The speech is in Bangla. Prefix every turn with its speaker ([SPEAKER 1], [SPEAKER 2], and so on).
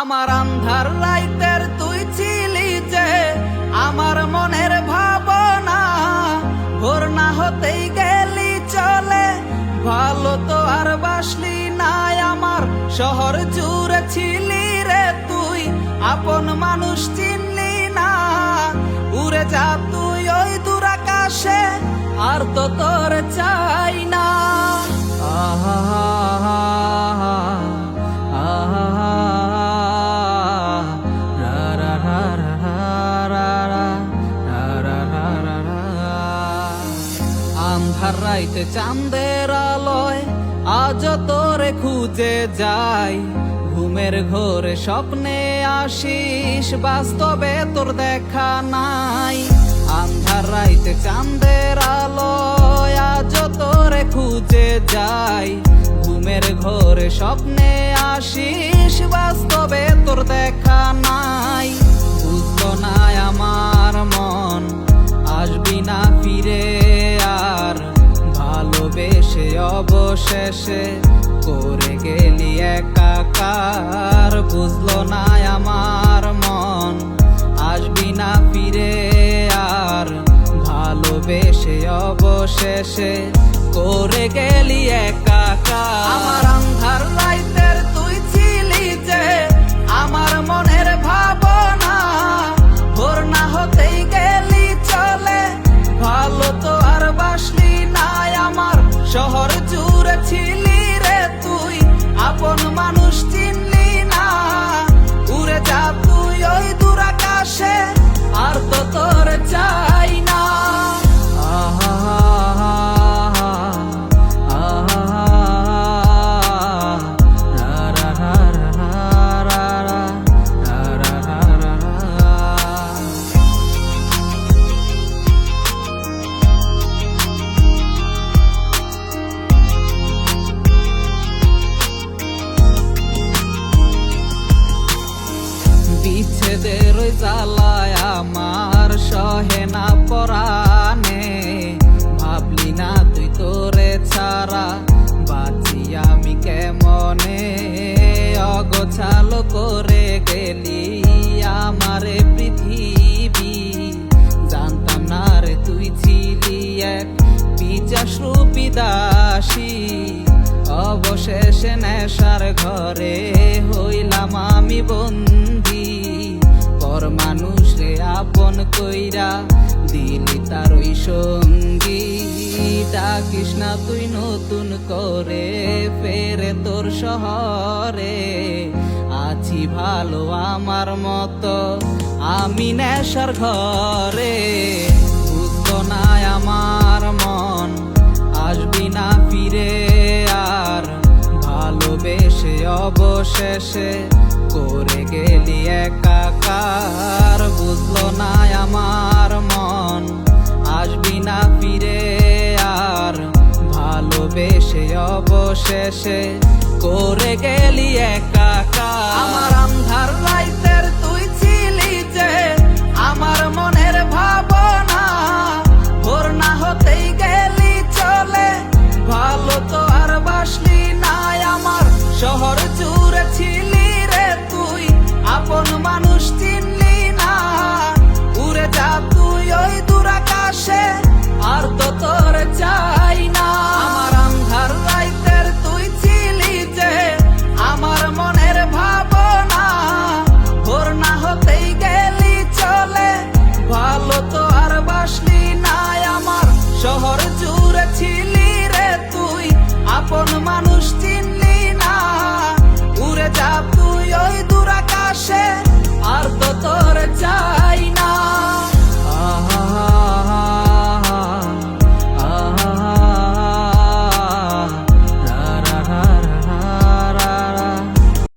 [SPEAKER 1] আমার আন্ধার রাইতের তুই ছিলি যে, আমার মনের ভাবনা ভোর না হতেই গেলি চলে। ভালো তো আর বাসলি নাই আমার, শহর জুড়ে ছিলি রে তুই। আপন মানুষ চিনলি না, উড়ে যা তুই ওই দূরাকাশে, আর তো তোর চাই না। রাইতে চাঁদের আলোয়, আজ তোরে খুঁজে যাই। ঘুমের ঘোরে স্বপ্নে আসিস, বাস্তবে তোর দেখা নাই। আন্ধার রাইতে চাঁদের আলোয়, আজ তোরে খুঁজে যাই। ঘুমের ঘোরে স্বপ্নে আসিস অবশেষে করে গেলি একাকার, বুঝলো না আমার মন। আসবি না ফিরে আর, ভালোবেসে অবশেষে করে গেলি একাকার। আমার আন্ধার রাইতের ওই জ্বালায় আমার সহে না পরানে ভাবলি না তুই তোরে ছাড়া বাঁচি আমি কেমনে? অগোছালো করে গেলি আমারে পৃথিবী। জানতাম না রে তুই ছিলি এক পিচাস রূপী দাসী। অবশেষে নেশার ঘরে হইলাম আমি বন্দি পর মানুষ রে আপন কইরা দিলি তার ওই সঙ্গী। ডাকিস তুই নতুন করে ফেরে তোর শহরে আছি ভালো আমার মতো। আমি নেশার ঘরে অবশেষে করে গেলি একাকার বুঝলো না আমার মন, আসবি না ফিরে আর। ভালোবেসে অবশেষে করে গেলি একাকার আমার